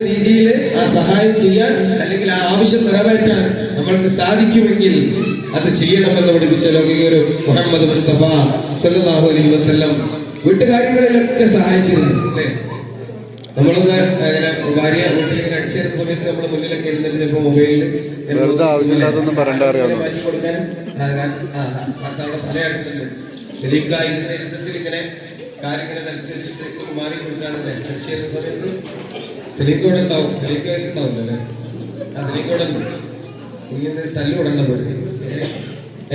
രീതിയിൽ ആ സഹായം ചെയ്യാൻ അല്ലെങ്കിൽ ആ ആവശ്യം നിറവേറ്റാൻ നമ്മൾക്ക് സാധിക്കുമെങ്കിൽ അത് ചെയ്യണമെന്ന് പഠിപ്പിച്ച ലോകികരു മുഹമ്മദ് മുസ്തഫ സല്ലാഹു അലൈഹി വസല്ലം വീട്ടുകാര്യങ്ങളിലൊക്കെ സഹായിച്ചിരുന്നു അല്ലേ? നമ്മളൊന്ന് അങ്ങനെ ഭാര്യ വീട്ടിൽ അടിച്ചേരുന്ന സമയത്ത് നമ്മുടെ മുന്നിലൊക്കെ ഇരുന്നിട്ട് ചിലപ്പോൾ മൊബൈലിൽ വെറുതെ ആവശ്യമില്ലാത്തൊന്നും പറയണ്ട അറിയാമോ? തലയാടുന്നുണ്ട് ഇങ്ങനെ കാര്യങ്ങളെ അനുസരിച്ചിട്ട് വെച്ചിട്ട് മാറി കൊടുക്കാനല്ലേ അടിച്ചേരുന്ന സമയത്ത് സലീം കൂടെ ഉണ്ടാവും സലീം ഖാ ഉണ്ടാവില്ല ആ സലീം ഉണ്ട് ഇങ്ങനെ തല്ലുകൊടണ്ട പോയിട്ട്.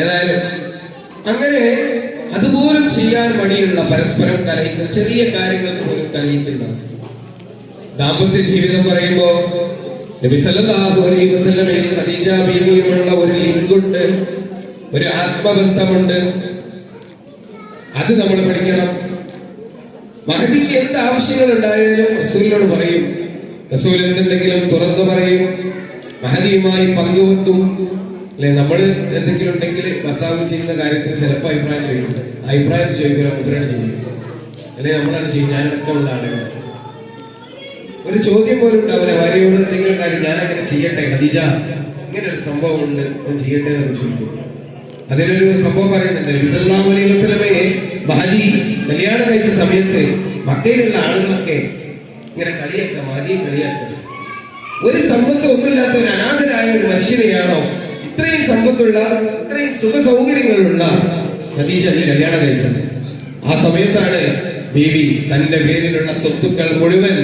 ഏതായാലും അങ്ങനെ അതുപോലും ചെയ്യാൻ മടിയുള്ള പരസ്പരം കലഹിക്കുന്ന ചെറിയ കാര്യങ്ങൾ പോലും കലഹിക്കുന്ന ദാമ്പത്യ ജീവിതം പറയുമ്പോ നബി സല്ലല്ലാഹു അലൈഹി വസല്ലമയും ഖദീജ ബീവിയുമുള്ള ഒരു ലിങ്കുണ്ട് ഒരു ആത്മബന്ധമുണ്ട്. അത് നമ്മൾ പഠിക്കണം. മഹദിക്ക് എന്ത് ആവശ്യങ്ങൾ ഉണ്ടായാലും റസൂലിനോട് പറയും റസൂൽ എന്തുണ്ടെങ്കിലും തുറന്നു പറയും മഹതിയുമായി പങ്കുവെക്കും അല്ലെ? നമ്മൾ എന്തെങ്കിലും ഉണ്ടെങ്കിൽ ഭർത്താവ് ചെയ്യുന്ന കാര്യത്തിൽ ചിലപ്പോൾ അഭിപ്രായം ചോദിക്കും. അഭിപ്രായം ചോദിക്കുക മുദ്രയാണ് ചെയ്യുന്നത്? അല്ലെ? നമ്മളാണ് ചെയ്യും ഞാനടക്കമുള്ള ആളുകൾ. ഒരു ചോദ്യം പോലും ഉണ്ടാവില്ല. ഭാര്യയോട് എന്തെങ്കിലും കാര്യം ഞാൻ അങ്ങനെ ചെയ്യട്ടെ ഖദീജ? ഇങ്ങനെ ഒരു സംഭവം ഉണ്ട് ഞാൻ ചെയ്യട്ടെ എന്ന് ചോദിക്കും. അതിനൊരു സംഭവം പറയുന്നുണ്ട്. അലൈഹി വസല്ലമയെ മഹദി കല്യാണം കഴിച്ച സമയത്ത് മക്കയിലുള്ള ആളുകളൊക്കെ ഇങ്ങനെ കളിയൊക്കെ മഹദിയെ കളിയാക്കുക. ഒരു സമ്പത്ത് ഒന്നുമില്ലാത്ത ഒരു അനാഥരായ ഒരു മനുഷ്യനെയാണോ? ഇത്രയും സമ്പത്തുള്ള ഇത്രയും സുഖ സൗകര്യങ്ങളുള്ള ഖദീജ നീ കല്യാണം കഴിച്ചത്. ആ സമയത്താണ് ബേബി തന്റെ പേരിലുള്ള സ്വത്തുക്കൾ മുഴുവൻ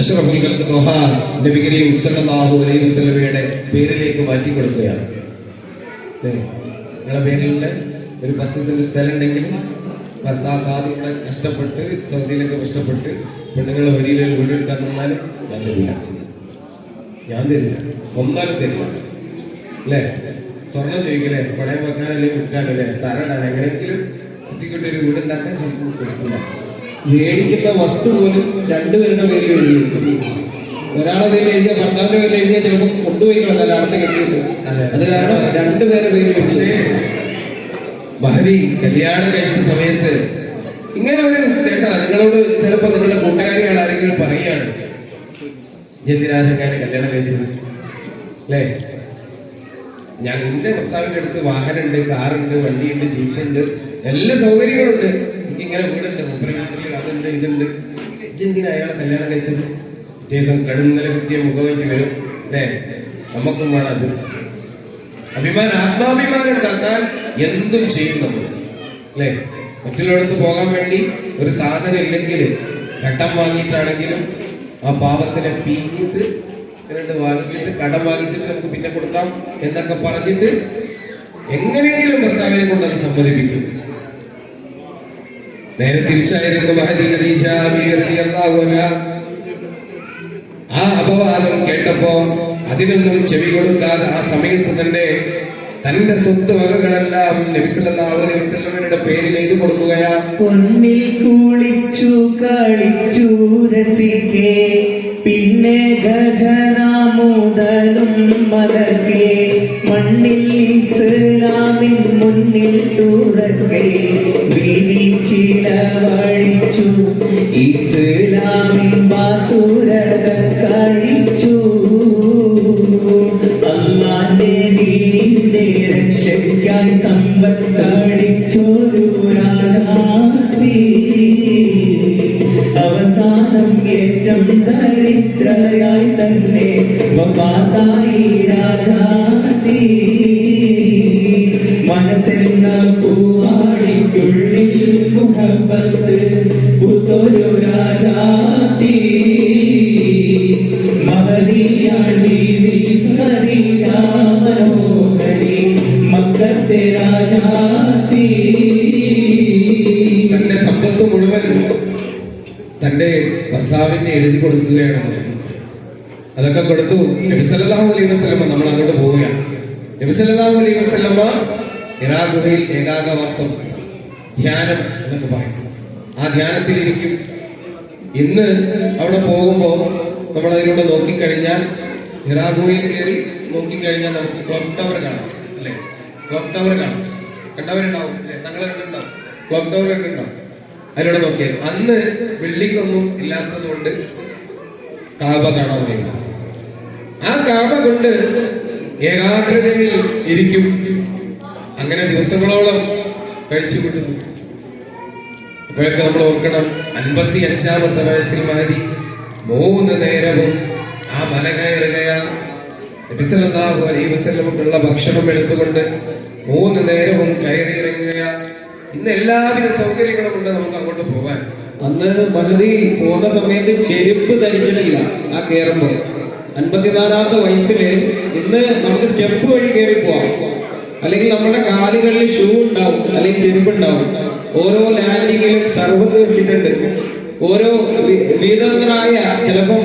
അഷ്റഫുൽ ഖൽഖ് ത്വഹ നബി സല്ലല്ലാഹു അലൈഹി വസല്ലമയുടെ പേരിലേക്ക് മാറ്റി കൊടുക്കുകയാണ് ഏ, നിങ്ങളെ പേരിലുള്ള ഒരു പത്ത് സെന്റ് സ്ഥലം ഉണ്ടെങ്കിലും ഭർത്താവ് സാധുക്കളെ കഷ്ടപ്പെട്ട് സൗദിയിലൊക്കെ കഷ്ടപ്പെട്ട് പെണ്ണുങ്ങളെ വരിയിലെ വീടെടുക്കാൻ വീട് എടുക്കാൻ നിന്നാൽ ഞാൻ തരില്ല. ഞാൻ തരില്ല. ഒന്നാലും തരില്ല. അല്ലേ? സ്വർണം ചോദിക്കലേ പണയം വെക്കാനല്ലേ വിൽക്കാനല്ലേ തരടാൻ എങ്ങനെയെങ്കിലും ഒറ്റയ്ക്കിട്ട് ഒരു വീട് ഉണ്ടാക്കാൻ ചിലപ്പോൾ കൊടുക്കില്ല. മേടിക്കുന്ന വസ്തു പോലും രണ്ടുപേരുടെ പേരിൽ എഴുതി ഒരാളെ പേരിൽ എഴുതിയ ഭർത്താവിന്റെ പേരിൽ എഴുതിയ ചിലപ്പോൾ കൊണ്ടുപോയി കളഞ്ഞാൽ അടുത്ത കെട്ടിയിട്ട്. അത് കാരണം രണ്ടുപേരുടെ പേരിൽ പക്ഷേ മഹരി കല്യാണം കഴിച്ച സമയത്ത് ഇങ്ങനെ ഒരു കേട്ടാ നിങ്ങളോട് ചിലപ്പോൾ നിങ്ങളുടെ കൂട്ടുകാരികൾ ആരെങ്കിലും പറയുകയാണ്. എന്തിനാശക്കാരെ കല്യാണം കഴിച്ചത്? അല്ലേ? ഞാൻ എന്റെ ഭർത്താവിന്റെ അടുത്ത് വാഹനമുണ്ട് കാറുണ്ട് വണ്ടിയുണ്ട് ജീപ്പുണ്ട് എല്ലാ സൗകര്യങ്ങളുണ്ട്. എനിക്ക് ഇങ്ങനെ വീടുണ്ട് അതുണ്ട് ഇതുണ്ട്. എന്തിനാ അയാളെ കല്യാണം കഴിച്ചത്? ദിവസം കടുന്നല കൃത്യ മുഖമായിട്ട് വരും അല്ലേ? നമുക്കും വേണം അത്. അഭിമാനം ആത്മാഭിമാനം ഉണ്ടാക്കാൻ എന്തും ചെയ്യും നമ്മൾ അല്ലേ? മറ്റുള്ളിടത്ത് പോകാൻ വേണ്ടി ഒരു സാധനം ഇല്ലെങ്കിൽ കട്ടം വാങ്ങിയിട്ടാണെങ്കിലും ആ പാവത്തിനെ പീഞ്ഞിട്ട് രണ്ട് വാങ്ങിച്ചിട്ട് കടം വാങ്ങിച്ചിട്ട് നമുക്ക് പിന്നെ കൊടുക്കാം എന്നൊക്കെ പറഞ്ഞിട്ട് എങ്ങനെയെങ്കിലും ഭർത്താവിനെ കൊണ്ട് അത് സമ്മതിപ്പിക്കും നേരെ തിരിച്ചായിരുന്നു. ആ അപവാദം കേട്ടപ്പോ അതിനൊന്നും ചെവി കൊടുക്കാതെ ആ സമയത്ത് തന്നെ തന്റെ സ്വത്ത് വകകളെല്ലാം നബി സല്ലല്ലാഹു അലൈഹി വസല്ലമയുടെ പേരിൽ എഴുതി കൊടുക്കുകയാ. പൊന്നിൽ കുളിച്ചു കളിച്ചു രസിക്കേ പിന്നെ ഖജനാമുദലും മലർക്കേ മണ്ണിൽ ഇസ്ലാമിൻ മുന്നിൽ തുറക്കേ ബീവി ചിലവഴിച്ചു ഇസ്ലാമിൻ വാസുരത കഴിച്ചു. രാജാതി. മനസ്സെന്ന പൂവാടിക്കുള്ളിൽ മുഹബത്ത് പുതൊരു തന്റെ ഭർത്താവിന് എഴുതി കൊടുക്കുകയാണ്. അതൊക്കെ കൊടുത്തു. നബി സല്ലല്ലാഹു അലൈഹി വസല്ലമ നമ്മൾ അങ്ങോട്ട് പോവുകയാണ്. നബി സല്ലല്ലാഹു അലൈഹി വസല്ലമ ഇറാ ഗുഹയിൽ ഏകാഗവാസം ധ്യാനം എന്നൊക്കെ പറയും ആ ധ്യാനത്തിലിരിക്കും. ഇന്ന് അവിടെ പോകുമ്പോൾ നമ്മൾ അതിലൂടെ നോക്കിക്കഴിഞ്ഞാൽ ഇറാ ഗുഹയിൽ കയറി നോക്കിക്കഴിഞ്ഞാൽ നമുക്ക് ക്ലോക്ക് ടവർ കാണാം അല്ലേ? ക്ലോക്ക് ടവർ കാണാം. കണ്ടവരുണ്ടാവും അല്ലേ? തങ്ങളെ കണ്ടിട്ടുണ്ടാവും. ക്ലോക്ക് ടവർ കണ്ടിട്ടുണ്ടാവും. അതിലൂടെ നോക്കിയാൽ അന്ന് ബിൽഡിംഗ് ഒന്നും ഇല്ലാത്തത് കൊണ്ട് കാബ കാണാൻ കഴിയും ആ കാബ കൊണ്ട് ഏകാഗ്രതയിൽ ഇരിക്കും. അങ്ങനെ ദിവസങ്ങളോളം കഴിച്ചു വിടുന്നു ഇപ്പോഴൊക്കെ നമ്മൾ ഓർക്കണം അൻപത്തി അഞ്ചാമത്തെ വയസ്സിൽ മാതിരി മൂന്ന് നേരവും ആ മല വസല്ലമക്കുള്ള ഭക്ഷണം എടുത്തുകൊണ്ട് മൂന്ന് നേരവും കയറി ഇറങ്ങുകയാണ് ഇന്ന് എല്ലാവിധ സൗകര്യങ്ങളും ഉണ്ട് നമുക്ക് അങ്ങോട്ട് പോകാൻ. അന്ന് മഹതി പോകുന്ന സമയത്ത് ചെരുപ്പ് ധരിച്ചിട്ടില്ല ആ കയറുമ്പോൾ അൻപത്തിനാലാമത്തെ വയസ്സിൽ ഇന്ന് നമുക്ക് സ്റ്റെപ്പ് വഴി കയറി പോവാം. അല്ലെങ്കിൽ നമ്മുടെ കാലുകളിൽ ഷൂ ഉണ്ടാവും അല്ലെങ്കിൽ ചെരുപ്പ് ഉണ്ടാവും. ഓരോ ലാൻഡിങ്ങിലും സർവത്ത് വെച്ചിട്ടുണ്ട്. ഓരോ വീതങ്ങളായ ചിലപ്പോൾ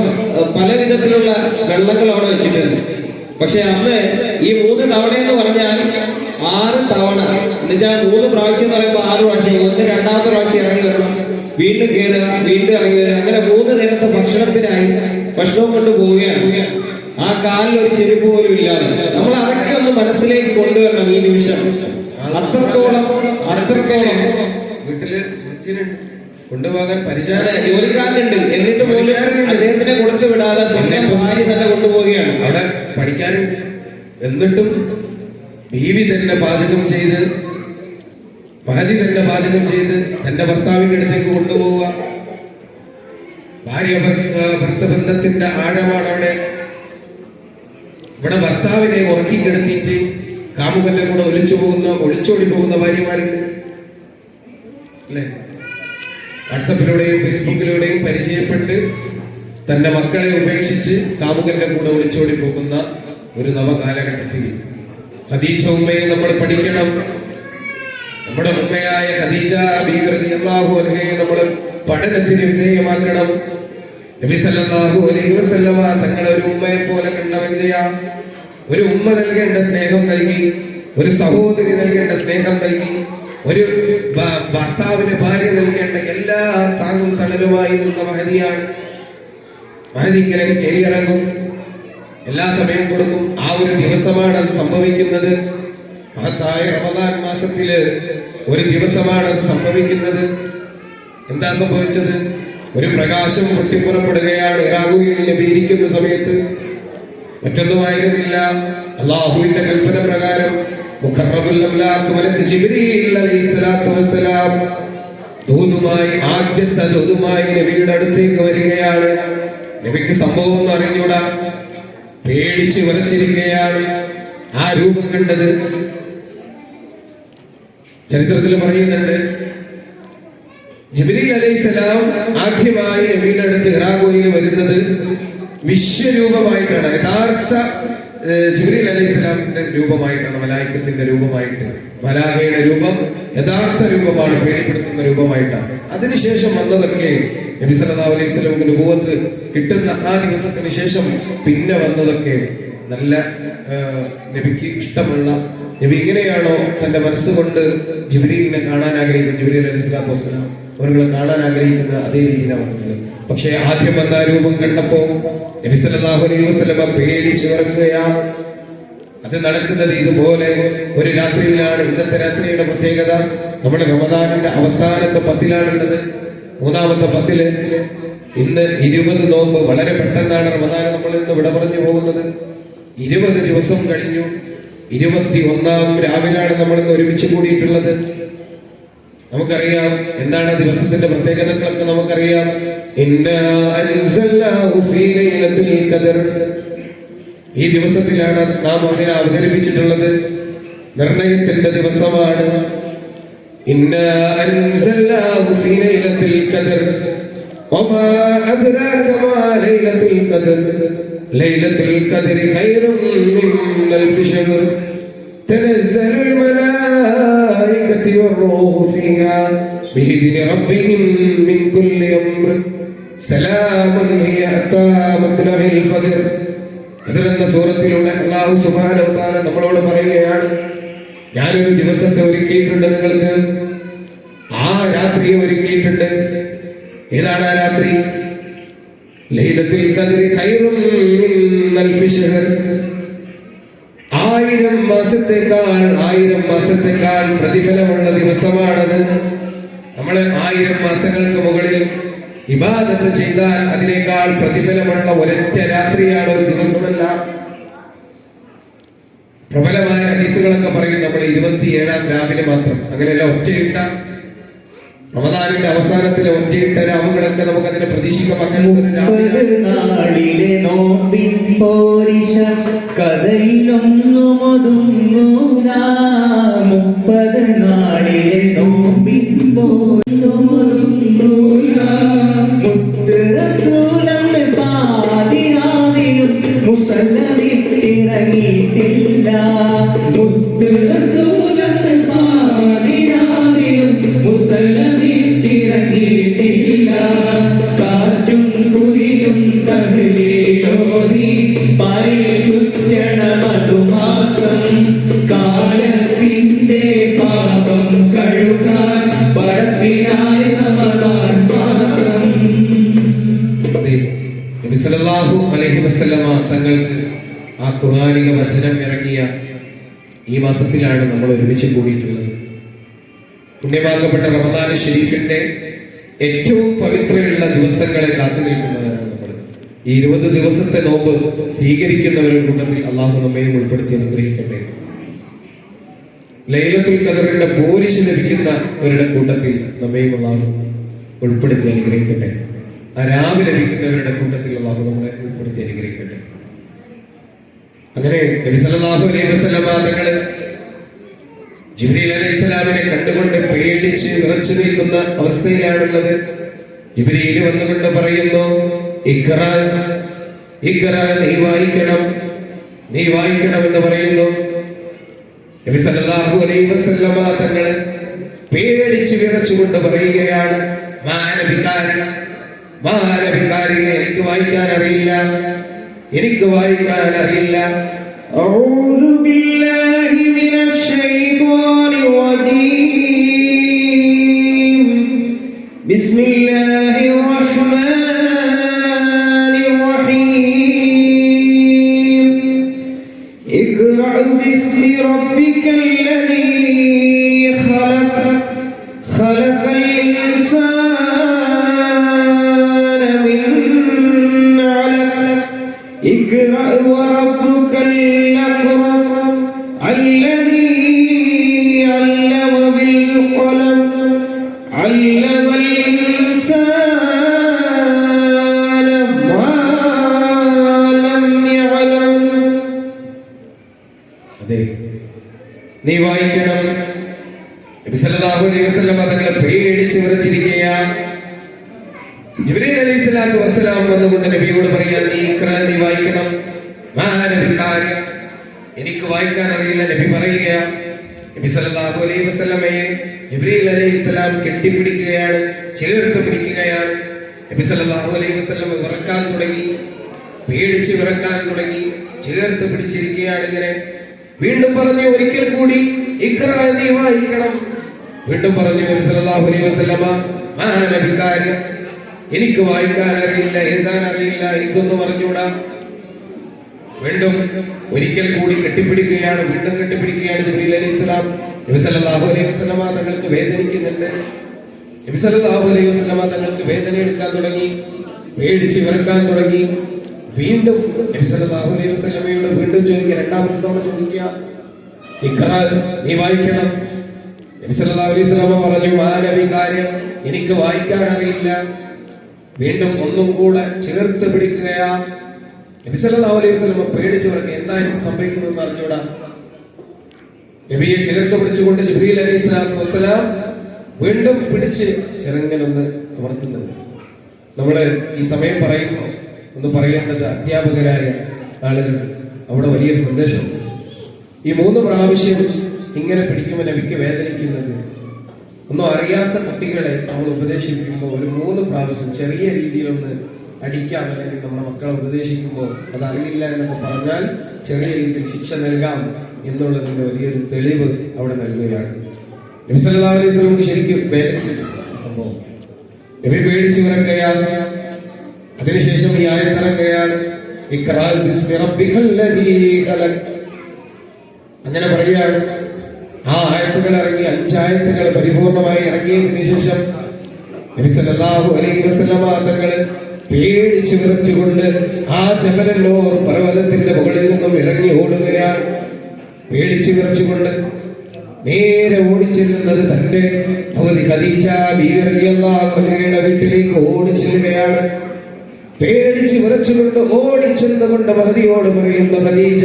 പല വിധത്തിലുള്ള വെള്ളങ്ങൾ വെച്ചിട്ടുണ്ട്. പക്ഷെ അന്ന് ഈ മൂന്ന് തവണ എന്ന് പറഞ്ഞാൽ ആറ് തവണ. എന്നുവെച്ചാൽ മൂന്ന് പ്രാവശ്യം എന്ന് പറയുമ്പോൾ ആറ് പ്രാവശ്യം. ഒന്ന് രണ്ടാമത്തെ പ്രാവശ്യം ഇറങ്ങി വരണം. വീണ്ടും കയറുക വീണ്ടും ഇറങ്ങി വരിക അങ്ങനെ മൂന്ന് നേരത്തെ ഭക്ഷണത്തിനായി ഭക്ഷണവും കൊണ്ട് പോവുകയാണ്. ആ കാലിൽ ഒരു ചെരുപ്പ് പോലും ഇല്ലാതെ. നമ്മൾ അതൊക്കെ ഒന്ന് മനസ്സിലേക്ക് കൊണ്ടുവരണം ഈ നിമിഷം. അത്രത്തോളം അത്രത്തോളം. വീട്ടിൽ. കൊണ്ടുപോകാൻ പരിചാര പരിചാരം ജോലിക്കാരനുണ്ട്. എന്നിട്ട് പോലും അദ്ദേഹത്തിനെ കൊടുത്തു വിടാതെ സ്വന്തം ഭാര്യ തന്നെ കൊണ്ടുപോവുകയാണ്. അവിടെ പഠിക്കാനുണ്ട്. എന്നിട്ടും ബീവി തന്നെ പാചകം ചെയ്ത് മഹതി തന്നെ പാചകം ചെയ്ത് തന്റെ ഭർത്താവിന്റെ അടുത്തേക്ക് കൊണ്ടുപോവുക. ഭാര്യ ഭർത്തബന്ധത്തിന്റെ ആഴമാണ് അവിടെ. ഇവിടെ ഭർത്താവിനെ ഉറക്കി കിടത്തിയിട്ട് കാമുകന്റെ കൂടെ ഒലിച്ചു പോകുന്ന ഒളിച്ചോടി പോകുന്ന ഭാര്യമാരുണ്ട്. അല്ലേ? വാട്സപ്പിലൂടെയും ഫേസ്ബുക്കിലൂടെയും പരിചയപ്പെട്ട് തന്റെ മക്കളെ ഉപേക്ഷിച്ച് കാമുകന്റെ കൂടെ ഒളിച്ചോടി പോകുന്ന ഒരു നവകാലഘട്ടത്തിൽ ഖദീജ ഉമ്മയെ നമ്മൾ പഠിക്കണം. നമ്മുടെ ഉമ്മയായ ഖദീജ അള്ളാഹു അലഹയെ നമ്മൾ പഠനത്തിന് വിധേയമാക്കണം. നബി സല്ലല്ലാഹു അലൈഹി വസല്ലമ തങ്ങളെ ഒരു ഉമ്മയെ പോലെ കണ്ട ഒരു ഉമ്മ നൽകേണ്ട സ്നേഹം നൽകി ഒരു സഹോദരി നൽകേണ്ട സ്നേഹം നൽകി ഒരു ഭർത്താവിന് ഭാര്യ നൽകേണ്ട എല്ലാ താങ്ങും തണലുമായി നിന്ന മഹതിയാണ്. മഹതി ഇങ്ങനെ കയറിയിറങ്ങും എല്ലാ സമയം കൊടുക്കും. ആ ഒരു ദിവസമാണ് അത് സംഭവിക്കുന്നത്. മഹത്തായ റമദാൻ മാസത്തിൽ ഒരു ദിവസമാണ് അത് സംഭവിക്കുന്നത്. എന്താ സംഭവിച്ചത്? ഒരു പ്രകാശം പൊട്ടിപ്പുറപ്പെടുകയാണ്. രാഹുവിൽ നബി ഇരിക്കുന്ന സമയത്ത്. മറ്റൊന്നുമായിരുന്നില്ല അള്ളാഹുവിന്റെ കൽപ്പന പ്രകാരം ദൂതുമായി ആദ്യത്തെ ദൂതുമായി നബിയുടെ അടുത്തേക്ക് വരികയാണ്. നബിക്ക് സംഭവം അറിഞ്ഞൂടാ. പേടിച്ച് വരച്ചിരിക്കുകയാണ് ആ രൂപം കണ്ടത്. ചരിത്രത്തിൽ പറയുന്നുണ്ട് ജിബ്രീൽ അലൈഹിസ്സലാം ആദ്യമായി നബിയുടെ ഇറാഖോയിൽ വരുന്നത് വിശ്വരൂപമായിട്ടാണ് യഥാർത്ഥ ജിബ്രീൽ അലൈഹിസ്സലാമിന്റെ രൂപമായിട്ടാണ് മലായിക്കത്തിന്റെ രൂപമായിട്ട് മലാഹയുടെ രൂപം യഥാർത്ഥ രൂപമാണ് പേടിപ്പെടുത്തുന്ന രൂപമായിട്ടാണ്. അതിനുശേഷം വന്നതൊക്കെ നബി സല്ലല്ലാഹു അലൈഹി വസല്ലമക്ക് രൂപത്ത് കിട്ടുന്ന ആ ദിവസത്തിന് ശേഷം പിന്നെ വന്നതൊക്കെ നല്ല നബിക്ക് ഇഷ്ടമുള്ള നബി ഇങ്ങനെയാണോ തന്റെ മനസ്സുകൊണ്ട് ജിബ്രീലിനെ കാണാൻ ആഗ്രഹിക്കുന്നത്? ജിബ്രീൽ അലൈഹി സ്വലാത്തു വസ്സലാം അവരുകളെ കാണാൻ ആഗ്രഹിക്കുന്നത് അതേ രീതിയിലാണ് വന്നത്. പക്ഷേ ആദ്യം വന്ന രൂപം കണ്ടപ്പോ നബി സല്ലല്ലാഹു അലൈഹി വസല്ലമ പേടിച്ച് അത് നടക്കുന്നത് ഇതുപോലെ ഒരു രാത്രിയിലാണ്. ഇന്നത്തെ രാത്രിയുടെ പ്രത്യേകത നമ്മുടെ റമദാനിന്റെ അവസാനത്തെ പത്തിലാണുള്ളത് മൂന്നാമത്തെ പത്തിൽ ഇന്ന് ഇരുപത് നോമ്പ് വളരെ പെട്ടെന്നാണ് റമദാൻ നമ്മൾ ഇന്ന് വിട പറഞ്ഞു പോകുന്നത്. ഇരുപത് ദിവസം കഴിഞ്ഞു. ഇരുപത്തി ഒന്നാം രാവിലാണ് നമ്മൾ ഇന്ന് ഒരുമിച്ച് കൂടിയിട്ടുള്ളത്. നമുക്കറിയാം എന്താണ് ദിവസത്തിന്റെ പ്രത്യേകതകളൊക്കെ നമുക്കറിയാം. ഇന്ന ഫീ ലൈലത്തുൽ ഖദർ. ഈ ദിവസത്തിലാണ് നാം അതിനെ അവതരിപ്പിച്ചിട്ടുള്ളത് നിർണയത്തിന്റെ ദിവസമാണ് ഇന്നാ അൻസൽനാഹു ഫീ ലൈലത്തുൽ ഖദർ വമാ അദ്രാക മാ ലൈലത്തുൽ ഖദർ ലൈലത്തുൽ ഖദർ ഖൈറും മിൻ അൽഫി ശഹർ تنزل الملائكة والروح فيها بإذن ربهم من كل أمر سلام هي حتى مطلع الفجر അതിലെന്ന സൂറത്തിലൂടെ അള്ളാഹു തആല നമ്മളോട് പറയുകയാണ് ഞാനൊരു ദിവസത്തെ ഒരുക്കിയിട്ടുണ്ട് നിങ്ങൾക്ക്. ആ രാത്രിയെ ഒരുക്കിയിട്ടുണ്ട്. ഏതാണ് ആ രാത്രി? ലൈലത്തുൽ കതിരി ഖൈറും ആയിരം മാസത്തേക്കാൾ ആയിരം മാസത്തേക്കാൾ പ്രതിഫലമുള്ള ദിവസമാണത്. നമ്മൾ ആയിരം മാസങ്ങൾക്ക് മുകളിൽ ഇബാദത്ത് ചെയ്താൽ അതിനേക്കാൾ പ്രതിഫലമുള്ള ഒരൊറ്റ രാത്രിയാണ് ഒരു ദിവസമല്ല. പ്രബലമായ ഹദീസുകളൊക്കെ പറയും നമ്മൾ ഇരുപത്തിയേഴാം രാവിലെ മാത്രം. അങ്ങനെയല്ല ഒറ്റയിട്ട റമദാനിന്റെ അവസാനത്തിലെ ഒറ്റയിട്ട രാമങ്ങളൊക്കെ നമുക്ക് അതിനെ പ്രതീക്ഷിക്കാം നാളിലെ മുത്ത് റസൂലെന്ന് പാതിരാവിലും മുസല്ല വിട്ടിറങ്ങിയിട്ടില്ല മുത്ത് റസൂലെന്ന് പാതിരാവിലും മുസല്ല അലൈഹി വസ്ലമ തങ്ങൾക്ക് ആ ഖുർആനിക വചനം ഇറങ്ങിയ ഈ മാസത്തിലാണ് നമ്മൾ ഒരുമിച്ച് കൂടിയിട്ടുള്ളത്. പുണ്യമാക്കപ്പെട്ട റമദാൻ ഷെരീഫിന്റെ ഏറ്റവും പവിത്രയുള്ള ദിവസങ്ങളെ കാത്തു നിൽക്കുന്നവരാണ് ഈ ഇരുപത് ദിവസത്തെ നോമ്പ് സ്വീകരിക്കുന്നവരുടെ കൂട്ടത്തിൽ അള്ളാഹു നമ്മയും ഉൾപ്പെടുത്തി അനുഗ്രഹിക്കട്ടെ. ലൈലത്തുൽ ഖദറിന്റെ പോരിശ് ലഭിക്കുന്നവരുടെ കൂട്ടത്തിൽ നമ്മയും അള്ളാഹു ഉൾപ്പെടുത്തി അനുഗ്രഹിക്കട്ടെ. ആ രാവ് ലഭിക്കുന്നവരുടെ കൂട്ടത്തിൽ ഉൾപ്പെടുത്തി അനുഗ്രഹിക്കട്ടെ അങ്ങനെ നബി സല്ലല്ലാഹു അലൈഹി വസല്ലമ ജിബ്രീൽ അലൈഹി കണ്ടുകൊണ്ട് പേടിച്ച് വിറച്ചു നിൽക്കുന്ന അവസ്ഥയിലാണുള്ളത്. ജിബ്രീൽ വന്നുകൊണ്ട് പറയുന്നു ഇഖ്റ ഇഖ്റ നീ വായിക്കണം നീ വായിക്കണം എന്ന് പറയുന്നു. നബി സല്ലല്ലാഹു അലൈഹി വസല്ലമ തങ്ങൾ പേടിച്ച് വിറച്ചുകൊണ്ട് പറയുകയാണ് മാനവികാരി മാനവികാരി എനിക്ക് വായിക്കാൻ അറിയില്ല എനിക്ക് വായിക്കാൻ അറിയില്ല أعوذ بالله من الشيطان الرجيم بسم الله നീ വായിക്കണം. തങ്ങളെ പേടിച്ച് വിറച്ചിരിക്കുകയാണ്. ജിബ്രീൽ അലൈഹി വന്നുകൊണ്ട് നബിയോട് പറയാ നീ നീ വായിക്കണം. മാനവികാരി എനിക്ക് വായിക്കാൻ അറിയില്ല നബി പറയുക നബി അലൈഹി വസല്ലമയെ ജിബ്രീൽ അലൈഹി സ്വലാം കെട്ടിപ്പിടിക്കുകയാണ് ചേർത്ത് പിടിക്കുകയാണ്. നബി സല്ലല്ലാഹു അലൈഹി വസല്ലം വിറക്കാൻ തുടങ്ങി പേടിച്ച് വിറക്കാൻ തുടങ്ങി ചേർത്ത് പിടിച്ചിരിക്കുകയാണ് ഇങ്ങനെ. വീണ്ടും പറഞ്ഞു ഒരിക്കൽ കൂടി ഇഖ്റ നീ വായിക്കണം. വീണ്ടും പറഞ്ഞു നബി അലൈഹി വസല്ലമ മാനവികാരി എനിക്ക് വായിക്കാൻ അറിയില്ല എഴുതാൻ അറിയില്ല എനിക്കൊന്ന് പറഞ്ഞുകൂടാ? വീണ്ടും ഒരിക്കൽ കൂടി കെട്ടിപ്പിടിക്കുകയാണ് വീണ്ടും കെട്ടിപ്പിടിക്കുകയാണ് ജബീൽ അലൈഹി സ്വലാം. നബി സല്ലല്ലാഹു അലൈഹി വസല്ലമ തങ്ങൾക്ക് വേദനിക്കുന്നുണ്ട്. നബി സല്ലല്ലാഹു അലൈഹി വസല്ലമ തങ്ങൾക്ക് വേദന എടുക്കാൻ തുടങ്ങി പേടിച്ച് വിറക്കാൻ തുടങ്ങി. വീണ്ടും നബി സല്ലല്ലാഹു അലൈഹി വസല്ലമയോട് വീണ്ടും ചോദിക്കുക രണ്ടാമത്തെ തവണ ചോദിക്കുക നീ വായിക്കണം. നബി സല്ലല്ലാഹു അലൈഹി വസല്ലമ പറഞ്ഞു ആ നബി കാര്യം എനിക്ക് വായിക്കാൻ അറിയില്ല. വീണ്ടും ഒന്നും കൂടെ ചേർത്ത് പിടിക്കുകയാ നബി സല്ലല്ലാഹു അലൈഹി വസല്ലമ പേടിച്ചവർക്ക് എന്തായിരിക്കും സംഭവിക്കുന്നതെന്ന് അറിഞ്ഞൂടാ? നബിയെ ചേർത്ത് പിടിച്ചുകൊണ്ട് ജിബ്രീൽ അലൈഹി സ്വലാത്തു വസ്സലാം വീണ്ടും പിടിച്ച് ചെറുങ്ങനൊന്ന് അമർത്തുന്നുണ്ട് നമ്മൾ ഈ സമയം പറയുമ്പോൾ ഒന്ന് പറയേണ്ടത് അധ്യാപകരായ ആളുകൾ അവിടെ വലിയൊരു സന്ദേശമുണ്ട്. ഈ മൂന്ന് പ്രാവശ്യം ഇങ്ങനെ പിടിക്കുമ്പോൾ നബിക്ക് വേദനിക്കുന്നത് ഒന്നും അറിയാത്ത കുട്ടികളെ നമ്മൾ ഉപദേശിക്കുമ്പോൾ ഒരു മൂന്ന് പ്രാവശ്യം ചെറിയ രീതിയിലൊന്ന് അടിക്കാം അല്ലെങ്കിൽ നമ്മുടെ മക്കളെ ഉപദേശിക്കുമ്പോൾ അത് അറിയില്ല എന്നൊക്കെ പറഞ്ഞാൽ ചെറിയ രീതിയിൽ ശിക്ഷ നൽകാം എന്നുള്ളതിന്റെ വലിയൊരു തെളിവ് അവിടെ നൽകുകയാണ്. നബി ശരിക്കും വേദനിച്ചിട്ടുണ്ട് സംഭവം. നബി പേടിച്ച് വിറക്കുകയാണ്. അതിനുശേഷം ഈ ആയത്തിറക്കുകയാണ് അങ്ങനെ പറയുകയാണ്. ആ ആയത്തുകൾ ഇറങ്ങി അഞ്ചായത്തുകൾ പരിപൂർണമായി ഇറങ്ങിയതിന് ശേഷം നബി സല്ലല്ലാഹു അലൈഹി വസല്ലമ തങ്ങൾ പേടിച്ചു വിറച്ചുകൊണ്ട് ആ ജബലന്നൂർ പർവതത്തിന്റെ മുകളിൽ നിന്നും ഇറങ്ങി ഓടുകയാണ്. പേടിച്ചു വിറച്ചുകൊണ്ട് നേരെ ഓടിച്ചെല്ലുന്നത് തന്റെ ഭഗവതി ഖദീജ ബീവി റളിയല്ലാഹു അൻഹയുടെ വീട്ടിലേക്ക് ഓടിച്ചെല്ലുകയാണ്. പേടിച്ച് വിറച്ചുകൊണ്ട് ഓടിച്ചെന്നുകൊണ്ട് മഹദിയോട് പറയുന്നു ഖദീജ